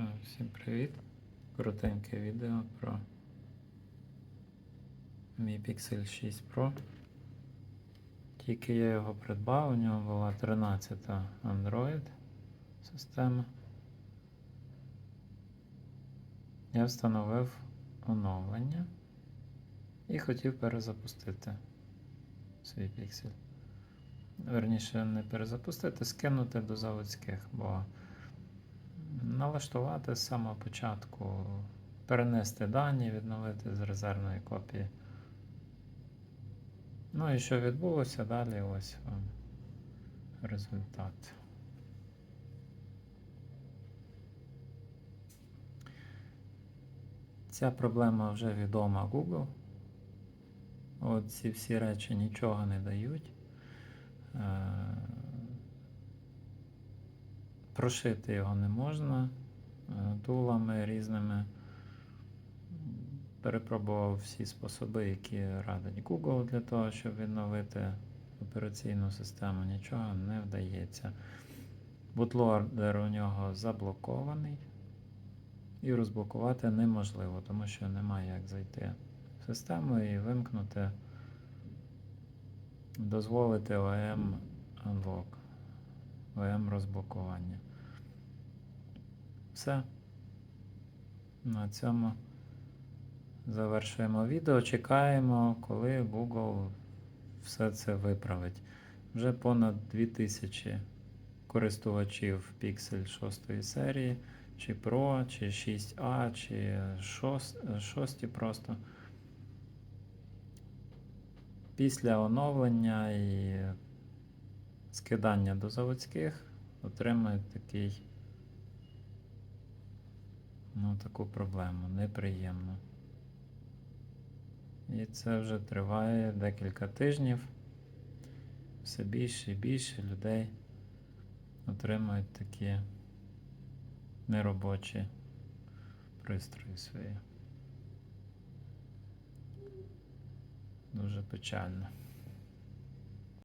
Всім привіт! Коротеньке відео про мій Pixel 6 Pro. Тільки я його придбав, у нього була 13 Android система. Я встановив оновлення і хотів перезапустити свій Pixel. Верніше, не перезапустити, скинути до заводських, бо налаштувати з самого початку, перенести дані, відновити з резервної копії. Ну і що відбулося далі, ось вам результат. Ця проблема вже відома Google. От ці всі речі нічого не дають. Е, Прошити його не можна е, тулами різними. Перепробував всі способи, які радить Google для того, щоб відновити операційну систему. Нічого не вдається. Бутлордер у нього заблокований. І розблокувати неможливо, тому що немає як зайти в систему і вимкнути, дозволити OEM Unlock, OEM розблокування. Все. На цьому завершуємо відео. Чекаємо, коли Google все це виправить. Вже понад 2000 користувачів Pixel 6 серії, чи Pro, чи 6A, чи 6, 6 просто. Після оновлення і скидання до заводських отримають такий ну, таку проблему, неприємну. І це вже триває декілька тижнів. Все більше і більше людей отримують такі неробочі пристрої свої. Дуже печально.